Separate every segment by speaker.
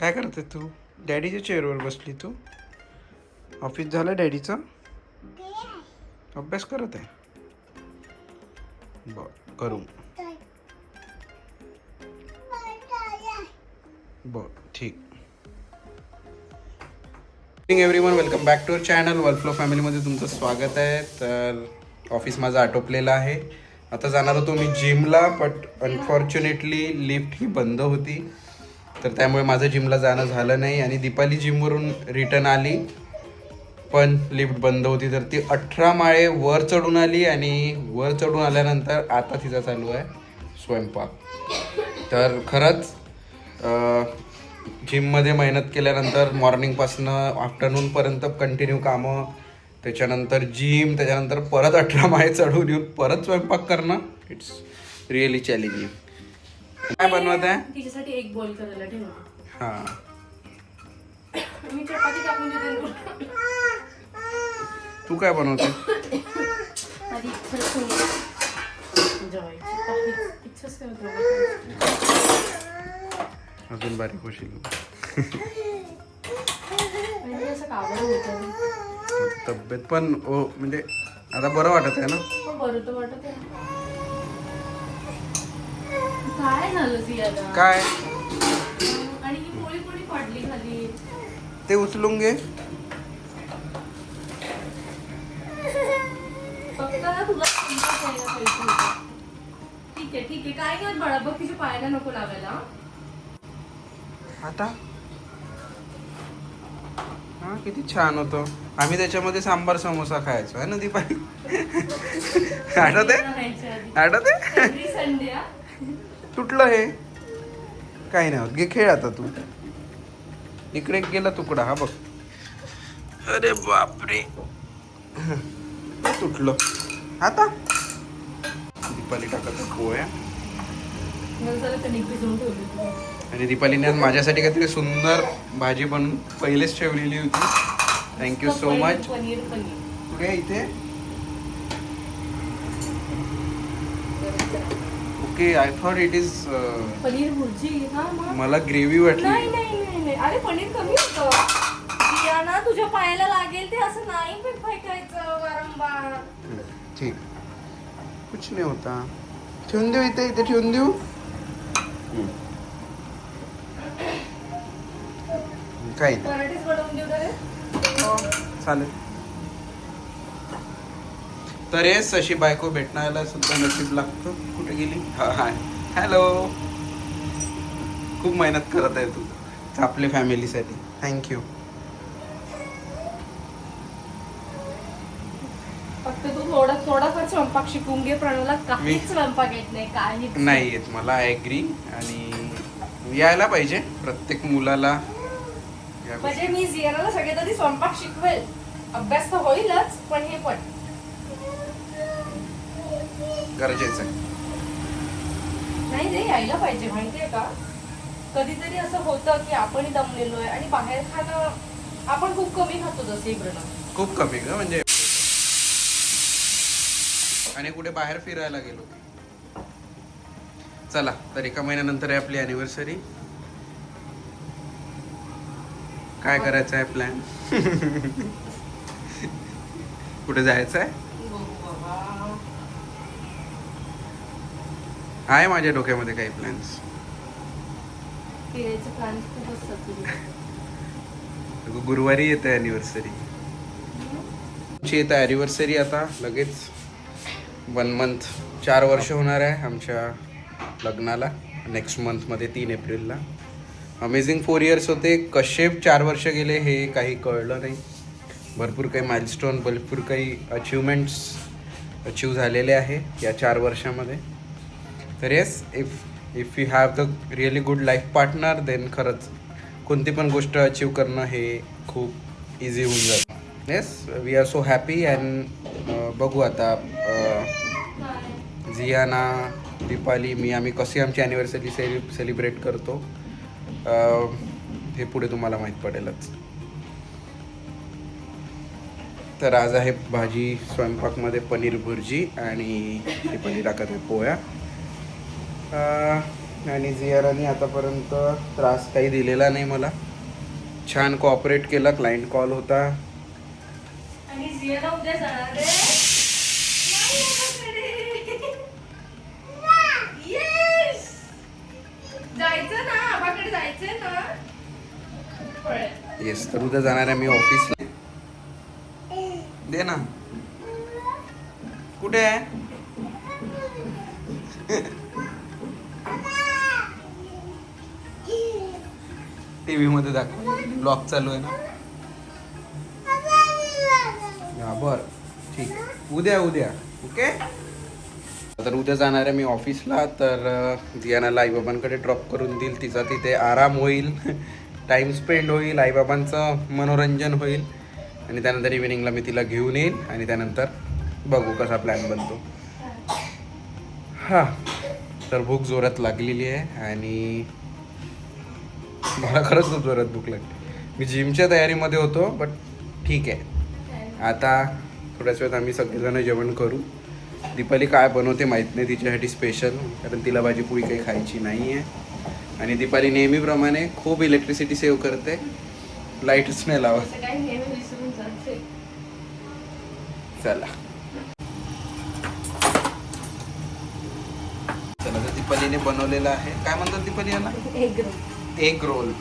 Speaker 1: काय करते तू? डॅडीच्या चेअरवर बसली तू? ऑफिस झालं डॅडीचं अभ्यास करत आहे. बर करू. बर ठीक. Everyone welcome back to channel workflow फॅमिलीमध्ये तुमचं स्वागत आहे. तर ऑफिस माझं आटोपलेलं आहे. आता जाणार होतो मी जिमला बट अनफॉर्च्युनेटली लिफ्ट ही बंद होती. तर त्यामुळे माझं जिमला जाणं झालं नाही आणि दीपाली जिमवरून रिटर्न आली. पण लिफ्ट बंद होती तर ती अठरा माळे वर चढून आली आणि वर चढून आल्यानंतर आता तिचा चालू आहे स्वयंपाक. तर खरंच जिममध्ये मेहनत केल्यानंतर मॉर्निंगपासनं आफ्टरनूनपर्यंत कंटिन्यू कामं त्याच्यानंतर जिम त्याच्यानंतर परत अठरा माळे चढून येऊन परत स्वयंपाक करणं इट्स रिअली चॅलेंजिंग काय बनवत आहे?
Speaker 2: तिच्यासाठी एक बॉईल करायला ठेवतो.
Speaker 1: हां.
Speaker 2: मी चपाती टाकून देते.
Speaker 1: तू काय बनवते?
Speaker 2: आधी खरंच तुम्ही जेवायची काही इच्छाच नाही होत मला.
Speaker 1: अजून बारीक होशील.
Speaker 2: म्हणजे असं कावड होतं
Speaker 1: तब्येत पण ओ म्हणजे आता बरं वाटत आहे ना?
Speaker 2: पण बरं तर वाटत आहे. काय झालं सियाला?
Speaker 1: काय?
Speaker 2: आणि ही पोळी पोळी पडली खाली?
Speaker 1: ते उचलून घे.
Speaker 2: फक्त ना तुला चिंता द्यायला पाहिजे होती. ठीक आहे ठीक आहे. काय बाळा बघ तिच्या पायाला नको
Speaker 1: आता? हा किती छान होतं. आम्ही त्याच्यामध्ये सांबार समोसा खायचो. आहे ना दीपाली? आठवत आठवत
Speaker 2: एव्हरी संडे
Speaker 1: तुटलं हे. काही नाही होत. घे खेळ आता तू. इकडे एक गेला तुकडा. हा बघ. अरे बापरे. हे तुटलं. आता? दीपाली टाकत पोळ्या. आणि दीपालीने आज माझ्यासाठी काहीतरी सुंदर भाजी बनवून पहिलेच ठेवलेली होती. Thank you so much
Speaker 2: paneer paneer
Speaker 1: कुठे आहे इथे? Okay I thought it is
Speaker 2: paneer bhurji हा मग?
Speaker 1: मला ग्रेव्ही
Speaker 2: नाही
Speaker 1: वाटली.
Speaker 2: नाही नाही नाही अरे पनीर कमी होतं. ना तुझ्या पायाला लागेल ते असं नाही पण फेकायचं वारंवार.
Speaker 1: ठीक. कुछ नाही होता. ठेवून देऊ इथे इथे ठेवून देऊ. काही नाही.
Speaker 2: पराठीच बनवून देऊ रे
Speaker 1: हो, चालेल. तर हेच अशी बायको भेटण्याला सुद्धा नशीब लागतं. कुठे गेली? हा हाय. हॅलो खूप मेहनत करत आहे तू. आपल्या फॅमिलीसाठी. थँक्यू
Speaker 2: फक्त तू थोडा थोडाफार स्वयंपाक शिकून घे प्रणवला काहीच स्वयंपाक येत नाही काहीच
Speaker 1: नाही. येत. मला ॲग्री आणि यायला पाहिजे. प्रत्येक मुलाला या
Speaker 2: म्हणजे मी जियाला सगळे तरी स्वयंपाक शिकवेल. अभ्यास तर होईलच पण हे पण.
Speaker 1: गरजेचं आहे
Speaker 2: नाही रे यायला पाहिजे. माहितीये का? कधीतरी असं होतं की आपण दमलेलो आहे आणि बाहेर खाणं आपण खूप कमी खातो जसे
Speaker 1: खूप कमी ग म्हणजे आणि कुठे बाहेर फिरायला गेलो. चला तर एका महिन्यानंतर आहे आपली अॅनिव्हर्सरी काय करायचं आहे प्लॅन कुठे जायचं आहे आहे माझ्या डोक्यामध्ये काही प्लॅन्स
Speaker 2: फिरायचे प्लॅन खूप असतात तुझे.
Speaker 1: गुरुवारी येत आहे अॅनिव्हर्सरी आमची येत आहे अॅनिव्हर्सरी आता लगेच वन मंथ चार वर्ष होणार आहे आमच्या लग्नाला नेक्स्ट मंथमध्ये तीन एप्रिलला. अमेझिंग फोर इयर्स होते कसे चार वर्ष गेले हे काही कळलं नाही. भरपूर काही माइलस्टोन भरपूर काही अचिव्हमेंट्स अचीव झालेले आहे या चार वर्षामध्ये. तर yes if if you have the really good life partner then खरंच कोणती पण गोष्ट अचीव करणं हे खूप इझी होऊन जातं. Yes we are so happy and बघू आता झियाना दीपाली मी आम्ही कशी आमची ॲनिव्हर्सरी सेलि सेलिब्रेट करतो हे पुढे तुम्हाला माहीत पडेलच. तर आज आहे भाजी स्वयंपाकमध्ये पनीर भुर्जी आणि पनीर टाकत आहे पोळ्या. आणि जियाराने आतापर्यंत त्रास काही दिलेला नाही मला. छान कॉपरेट केला क्लायंट कॉल होता. येस तर उद्या जाणार आहे मी ऑफिसला दे ना. कुठे आहे? टी मध्ये दाखव. ब्लॉग चालू आहे ना? हा बर. ठीक. उद्या उद्या. ओके? तर उद्या जाणार आहे मी ऑफिसला तर अं, दियानाला आईबाबांकडे ड्रॉप करून देईल. तिचा तिथे आराम होईल. टाईम स्पेंड होईल. आईबाबांचं मनोरंजन होईल. आणि त्यानंतर इव्हिनिंगला मी तिला घेऊन येईल. आणि त्यानंतर बघू कसा प्लॅन बनतो. हां. तर भूक जोरात लागलेली आहे. आणि मला खरंच खूप जोरात भूक लागली. मी जिमच्या तयारीमध्ये होतो बट ठीक आहे. आता थोड्याच वेळात आम्ही सगळेजण जेवण करू. दीपाली काय बनवते माहीत नाही तिच्यासाठी स्पेशल कारण तिला भाजी पोळी काही खायची नाही आहे आणि दीपाली नेहमीप्रमाणे खूप इलेक्ट्रिसिटी सेव्ह करते. लाईटच नाही लावत. चला. चला तर दीपालीने बनवलेलं आहे. काय म्हणतात दीपाली याला? Egg roll.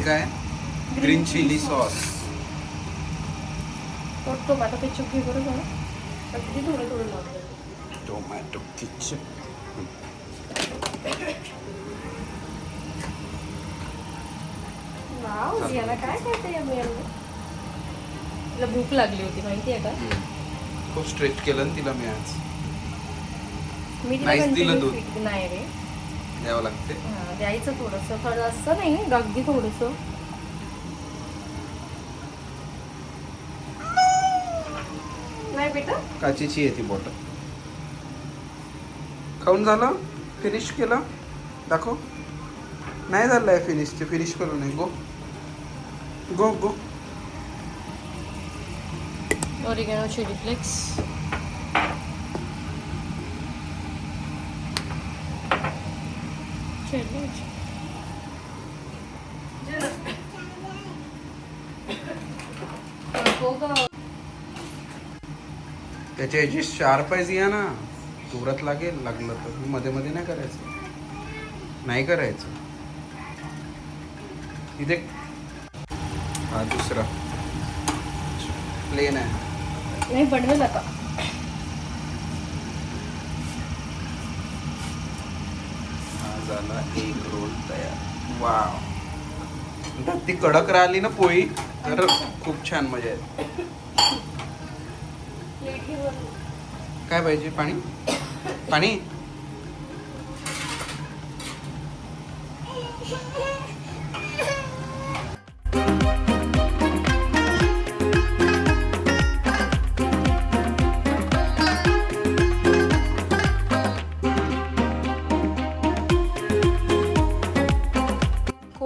Speaker 1: हे काय green chilli sauce
Speaker 2: tomato ketchup घे बरं जरा. अगदी थोडं थोडं लागलं
Speaker 1: टोमॅटो किचप
Speaker 2: जियाला काय करते तिला भूक लागली होती माहिती आहे का
Speaker 1: खूप स्ट्रेच केलं ना तिला मी आज
Speaker 2: मी
Speaker 1: दिलं
Speaker 2: continue
Speaker 1: दूध.
Speaker 2: नाही रे
Speaker 1: द्यावं लागते.
Speaker 2: हा, द्यायचं थोडस. थोडं असं नाही अगदी थोडस. नाही बेटा?
Speaker 1: काचेची आहे ती बॉटल खाऊन झालं? फिनिश केलं? दाखव. नाही झालं आहे फिनिश ते. फिनिश करू नये. Go go go
Speaker 2: oregano chilli flakes
Speaker 1: त्याच्या जे शार्प आहे या ना तुरत लागेल लागलं तर. मध्ये मध्ये नाही करायचं. नाही करायचं. इथे हा दुसरा. प्लेन आहे.
Speaker 2: नाही बनवेल आता.
Speaker 1: झाला एक रोल तयार. वाव ती कडक राहिली ना पोळी तर खूप छान मजा येते. काय पाहिजे पाणी? पाणी?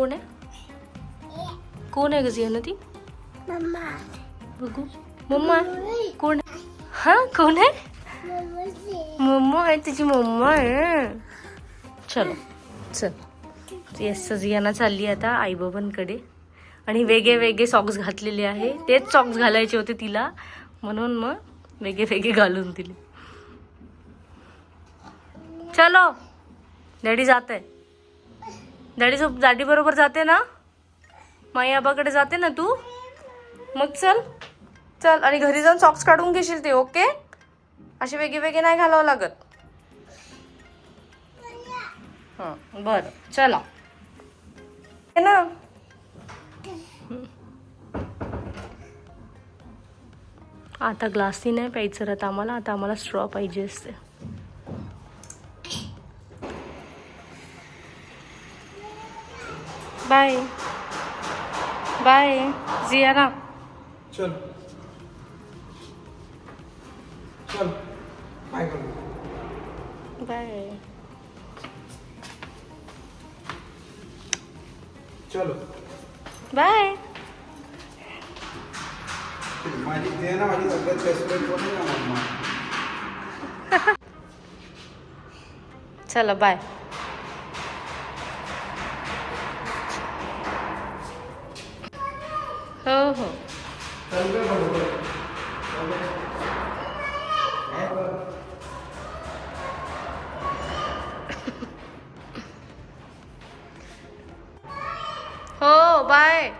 Speaker 2: कोण आहे? कोण आहे गजी ना ती? बघू. मम्मा? कोण हा कोण आहे? मम्मा आहे तिची मम्मा आहे. चलो चल. येस सजियाना चालली आता आईबाबांकडे. आणि वेगळे वेगळे सॉक्स घातलेले आहे. तेच सॉक्स घालायचे होते तिला. म्हणून मग वेगळे वेगळे घालून दिले. चलो. डॅडी जात आहे डॅडी सोब बरोबर जाते ना? माई आबाकडे जाते ना तू? मग चल. चल आणि घरी जाऊन सॉक्स काढून घेशील ते ओके असे वेगळे वेगळे नाही घालावं लागत. हां बरं. चला. हे ना. आता ग्लासनी नाही प्यायचं राहत आम्हाला आता आम्हाला स्ट्रॉ पाहिजे असते. बाय बाय जियाना
Speaker 1: चल चल काय करू
Speaker 2: बाय
Speaker 1: चलो
Speaker 2: बाय
Speaker 1: माझी ते ना माझी सगळ्यात बेस्ट फ्रेंड कोण आहे ना मम्मा
Speaker 2: चला बाय हो हो. हो बाय.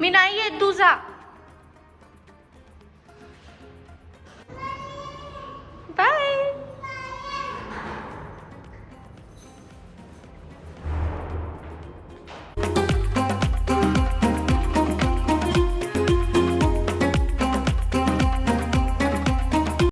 Speaker 2: मी नाही येत तुझा